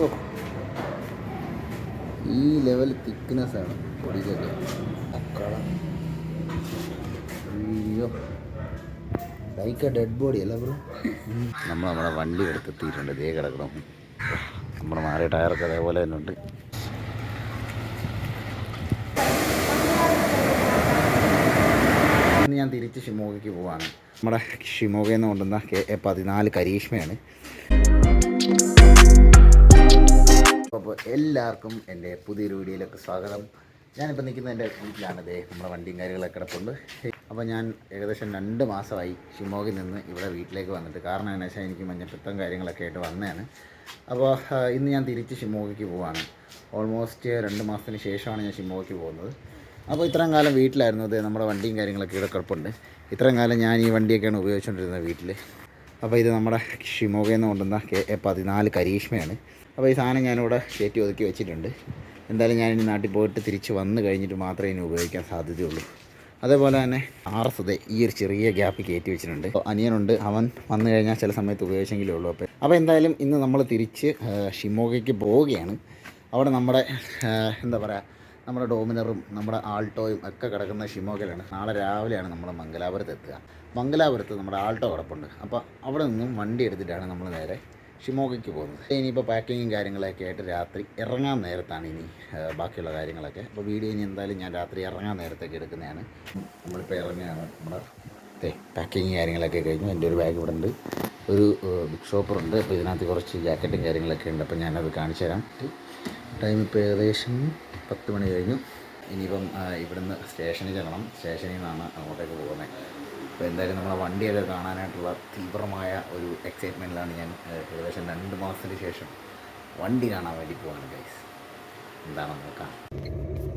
അയ്യോ. ഈ level thickness ആണ് പൊടിക്കൊക്കെ. അയ്യോ. ലൈക്ക് എ ഡെഡ് ബോഡി അല്ല ബ്രോ നമ്മൾ നമ്മുടെ വണ്ടി എടുത്തെത്തിയിട്ടുണ്ട്. ദേ കിടക്കണം. നമ്മുടെ മാറിയ ടയറൊക്കെ അതേപോലെ തന്നെ ഉണ്ട്. ഞാൻ തിരിച്ച് ഷിമോഗയ്ക്ക് പോവാണ്. നമ്മുടെ ഷിമോഗയിൽ നിന്ന് കൊണ്ടുവന്ന കെ എ പതിനാല് കരീഷ്മയാണ്. അപ്പോൾ എല്ലാവർക്കും എന്റെ പുതിയൊരു വീഡിയോയിലേക്ക് സ്വാഗതം. ഞാനിപ്പോൾ നിൽക്കുന്ന എന്റെ വീട്ടിലാണ്. ഇതേ നമ്മുടെ വണ്ടിയും കാര്യങ്ങളൊക്കെ കിടപ്പുണ്ട്. അപ്പോൾ ഞാൻ ഏകദേശം രണ്ട് മാസമായി ഷിമോഗിൽ നിന്ന് ഇവിടെ വീട്ടിലേക്ക് വന്നിട്ട്. കാരണം എന്നു വെച്ചാൽ എനിക്ക് മഞ്ഞപ്പിത്തം കാര്യങ്ങളൊക്കെ ആയിട്ട് വന്നതാണ്. അപ്പോൾ ഇന്ന് ഞാൻ തിരിച്ച് ഷിമോഗിക്ക് പോവാണ്. ഓൾമോസ്റ്റ് രണ്ട് മാസത്തിന് ശേഷമാണ് ഞാൻ ഷിമോഗിക്ക് പോകുന്നത്. അപ്പോൾ ഇത്രയും കാലം വീട്ടിലായിരുന്നു. അതേ നമ്മുടെ വണ്ടിയും കാര്യങ്ങളൊക്കെ ഇവിടെ കിടപ്പുണ്ട്. ഇത്രയും കാലം ഞാൻ ഈ വണ്ടിയൊക്കെയാണ് ഉപയോഗിച്ചുകൊണ്ടിരുന്നത് വീട്ടിൽ അപ്പോൾ ഇത് നമ്മുടെ ഷിമോഗയിൽ നിന്ന് കൊണ്ടുവന്ന കെ പതിനാല് കരീഷ്മയാണ്. അപ്പോൾ ഈ സാധനം ഞാനിവിടെ കയറ്റി ഒതുക്കി വെച്ചിട്ടുണ്ട്. എന്തായാലും ഞാൻ ഇനി നാട്ടിൽ പോയിട്ട് തിരിച്ച് വന്ന് കഴിഞ്ഞിട്ട് മാത്രമേ ഇനി ഉപയോഗിക്കാൻ സാധ്യതയുള്ളൂ. അതേപോലെ തന്നെ ആർ എസ് അതെ ഈ ഒരു ചെറിയ ഗ്യാപ്പ് കയറ്റി വെച്ചിട്ടുണ്ട്. അനിയനുണ്ട്. അവൻ വന്നു കഴിഞ്ഞാൽ ചില സമയത്ത് ഉപയോഗിച്ചെങ്കിലേ ഉള്ളൂ. അപ്പോൾ അപ്പോൾ എന്തായാലും ഇന്ന് നമ്മൾ തിരിച്ച് ഷിമോഗയ്ക്ക് പോവുകയാണ്. അവിടെ നമ്മുടെ എന്താ പറയുക നമ്മുടെ ഡോമിനറും നമ്മുടെ ആൾട്ടോയും ഒക്കെ കിടക്കുന്ന ഷിമോഗയിലാണ്. നാളെ രാവിലെയാണ് നമ്മൾ മംഗലാപുരത്ത് എത്തുക. മംഗലാപുരത്ത് നമ്മുടെ ആൾട്ടോ കിടപ്പുണ്ട്. അപ്പോൾ അവിടെ നിന്നും വണ്ടി എടുത്തിട്ടാണ് നമ്മൾ നേരെ ഷിമോഗയ്ക്ക് പോകുന്നത്. ഇനിയിപ്പോൾ പാക്കിങ്ങും കാര്യങ്ങളൊക്കെ ആയിട്ട് രാത്രി ഇറങ്ങാൻ നേരത്താണ് ഇനി ബാക്കിയുള്ള കാര്യങ്ങളൊക്കെ. അപ്പോൾ വീഡിയോ ഇനി എന്തായാലും ഞാൻ രാത്രി ഇറങ്ങാൻ നേരത്തേക്ക് എടുക്കുന്നതാണ്. നമ്മളിപ്പോൾ ഇറങ്ങുകയാണ് നമ്മുടെ അതെ പാക്കിങ് കാര്യങ്ങളൊക്കെ കഴിഞ്ഞു. എന്റെ ഒരു ബാഗ് ഇവിടെ ഉണ്ട് ഒരു ബുക്ക് ഷോപ്പറുണ്ട് അപ്പോൾ ഇതിനകത്ത് കുറച്ച് ജാക്കറ്റും കാര്യങ്ങളൊക്കെ ഉണ്ട്. അപ്പോൾ ഞാനത് കാണിച്ചു തരാം ടൈം ഇപ്പോൾ ഏകദേശം പത്ത് മണി കഴിഞ്ഞു. ഇനിയിപ്പം ഇവിടുന്ന് സ്റ്റേഷനിൽ ചെല്ലണം. സ്റ്റേഷനിൽ നിന്നാണ് അങ്ങോട്ടേക്ക് പോകുന്നത് അപ്പോൾ എന്തായാലും നമ്മളെ വണ്ടിയൊക്കെ കാണാനായിട്ടുള്ള തീവ്രമായ ഒരു എക്സൈറ്റ്മെന്റിലാണ് ഞാൻ ഏകദേശം രണ്ട് മാസത്തിന് ശേഷം വണ്ടി കാണാൻ വേണ്ടി പോകാൻ ഗൈസ് എന്താണെന്ന് നോക്കാം.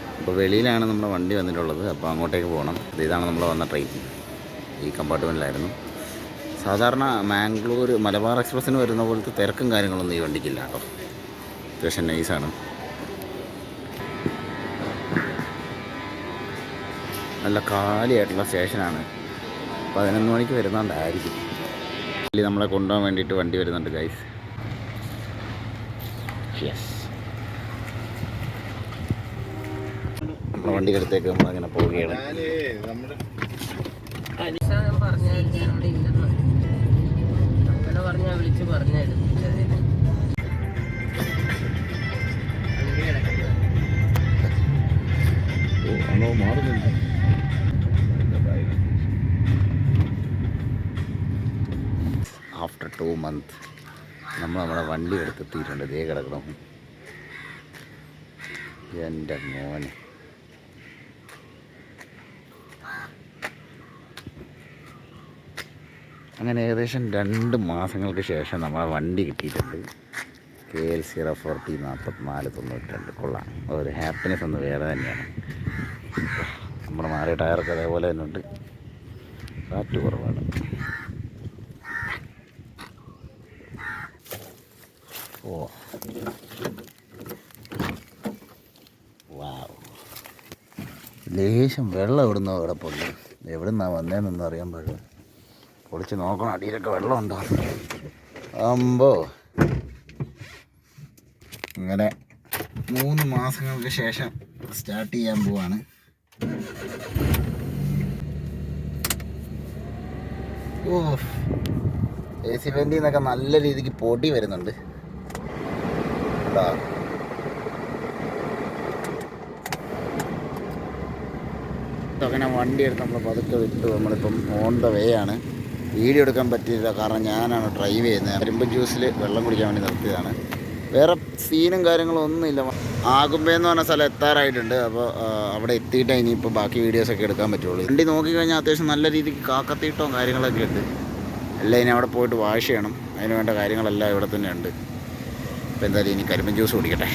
അപ്പോൾ വെളിയിലാണ് നമ്മുടെ വണ്ടി വന്നിട്ടുള്ളത്. അപ്പോൾ അങ്ങോട്ടേക്ക് പോകണം. ഇത് ഇതാണ് നമ്മൾ വന്ന ട്രെയിൻ ഈ കമ്പാർട്ട്മെന്റിലായിരുന്നു സാധാരണ മാംഗ്ലൂർ മലബാർ എക്സ്പ്രസ്സിന് വരുന്ന പോലത്തെ തിരക്കും കാര്യങ്ങളൊന്നും ഈ വണ്ടിക്കില്ല കേട്ടോ. അത്യാവശ്യം നൈസാണ് നല്ല കാലിയായിട്ടുള്ള സ്റ്റേഷനാണ്. പതിനൊന്ന് മണിക്ക് വരുന്നതുകൊണ്ടായിരിക്കും ഇതിൽ നമ്മളെ കൊണ്ടുപോകാൻ വേണ്ടിയിട്ട് വണ്ടി വരുന്നുണ്ട് ഗൈസ് യെസ് നമ്മുടെ വണ്ടി അടുത്തേക്ക് ഇല്ലെന്ന് അങ്ങനെ പോവുകയാണ് ആഫ്റ്റർ ടു മന്ത് നമ്മൾ നമ്മുടെ വണ്ടി എടുത്തെത്തിയിട്ടുണ്ട്. ദേ കിടക്കണം. എന്റെ മോനെ. അങ്ങനെ ഏകദേശം രണ്ട് മാസങ്ങൾക്ക് ശേഷം നമ്മളെ വണ്ടി കിട്ടിയിട്ടുണ്ട്. കെ എൽ സീറോ ഫോർട്ടി നാൽപ്പത്തിനാല് തൊണ്ണൂറ്റി രണ്ട് കൊള്ളാം. ഒരു ഹാപ്പിനെസ് ഒന്ന് വേറെ തന്നെയാണ്. നമ്മുടെ മാറിയ ടയറൊക്കെ അതേപോലെ തന്നെ ഉണ്ട് കാറ്റ് കുറവാണ്. ഓ. വാവ് ലേശം വെള്ളം എവിടുന്നോ കിടപ്പുണ്ട്. എവിടെ എവിടുന്നാ വന്നേന്നൊന്നും അറിയാൻ പാടില്ല. പൊളിച്ച് നോക്കണം അടിയിലൊക്കെ വെള്ളമുണ്ടോ അമ്പോ. ഇങ്ങനെ മൂന്ന് മാസങ്ങൾക്ക് ശേഷം സ്റ്റാർട്ട് ചെയ്യാൻ പോവാണ്. ഓ എ സി വെന്റിൽ നിന്നൊക്കെ നല്ല രീതിക്ക് പൊടി വരുന്നുണ്ട്? അങ്ങനെ വണ്ടി എടുത്ത് നമ്മൾ പതുക്കെ വിട്ടു. നമ്മളിപ്പം ഓൺ ദ വേ ആണ്. വീഡിയോ എടുക്കാൻ പറ്റിയില്ല. കാരണം ഞാനാണ് ഡ്രൈവ് ചെയ്യുന്നത്. കരിമ്പ് ജ്യൂസിൽ വെള്ളം കുടിക്കാൻ വേണ്ടി നിർത്തിയതാണ്. വേറെ സീനും കാര്യങ്ങളും ഒന്നുമില്ല. ആകുമ്പേ എന്ന് പറഞ്ഞ സ്ഥലം എത്താറായിട്ടുണ്ട്. അപ്പോൾ അവിടെ എത്തിയിട്ടേ ഇനിയിപ്പോൾ ബാക്കി വീഡിയോസൊക്കെ എടുക്കാൻ പറ്റുള്ളൂ. വണ്ടി നോക്കിക്കഴിഞ്ഞാൽ അത്യാവശ്യം നല്ല രീതിക്ക് കാക്കത്തീട്ടവും കാര്യങ്ങളൊക്കെ ഉണ്ട്. എല്ലാം ഇനി അവിടെ പോയിട്ട് വാഷ് ചെയ്യണം. അതിന് വേണ്ട കാര്യങ്ങളെല്ലാം ഇവിടെ തന്നെ ഉണ്ട്. അപ്പോൾ എന്തായാലും ഇനി കരിമ്പൻ ജ്യൂസ് കുടിക്കട്ടെ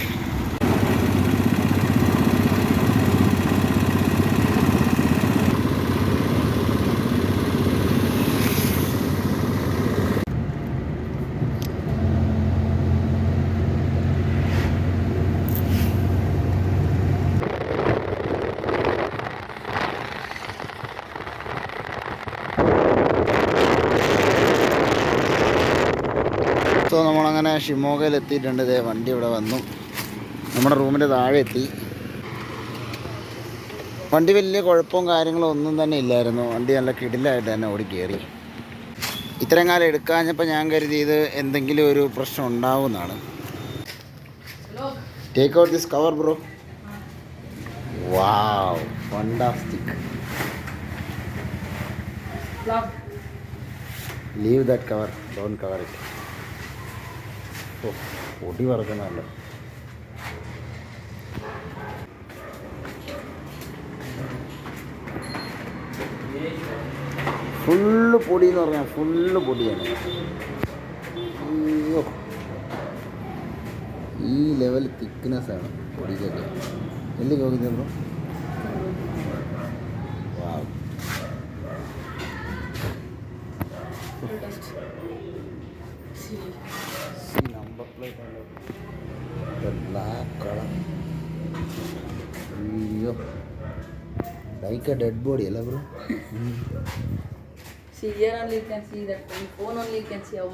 സോ എത്തിയിട്ടുണ്ട് ഇതേ വണ്ടി ഇവിടെ വന്നു. നമ്മുടെ റൂമിന്റെ താഴെ എത്തി. വണ്ടി വലിയ കുഴപ്പവും കാര്യങ്ങളും ഒന്നും തന്നെ ഇല്ലായിരുന്നു. വണ്ടി നല്ല കിടിലായിട്ട് തന്നെ ഓടി കയറി. ഇത്രയും കാലം എടുക്കാഞ്ഞപ്പോൾ ഞാൻ കരുതി ഇത് എന്തെങ്കിലും ഒരു പ്രശ്നം ഉണ്ടാവുമെന്നാണ് take out this cover bro wow fantastic leave that cover don't cover it പൊടി വറക്കുന്നതല്ല? ഫുള്ള് പൊടി എന്ന് പറഞ്ഞാൽ ഫുള്ള് പൊടിയാണ്. അയ്യോ. ഈ ലെവൽ തിക്നെസ് ആണ് പൊടിക്കൊക്കെ. എന്ത് നോക്കുന്നു വാവ് ಲೈಕ ಡಡ್ ಎಲ್ಲ bro see here only can see that phone only can see how.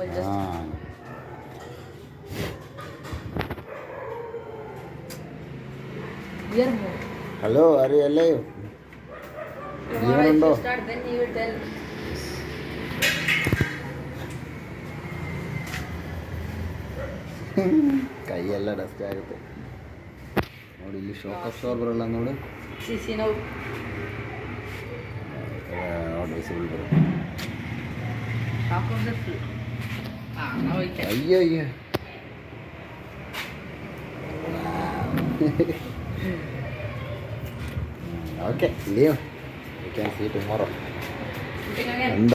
കൈയല്ല dust ആകത്തെ ನೋಡಿ ಇಲ್ಲಿ ಶೋಕ್ ಅಬ್ಸಾರ್ಬರ್ ಅಲ್ಲ ನೋಡು See, see now. Not visible ಬರು Half of the full. Ah, now you can. ಅಯ್ಯೋ ಅಯ್ಯೋ okay leave you can see tomorrow Putting again.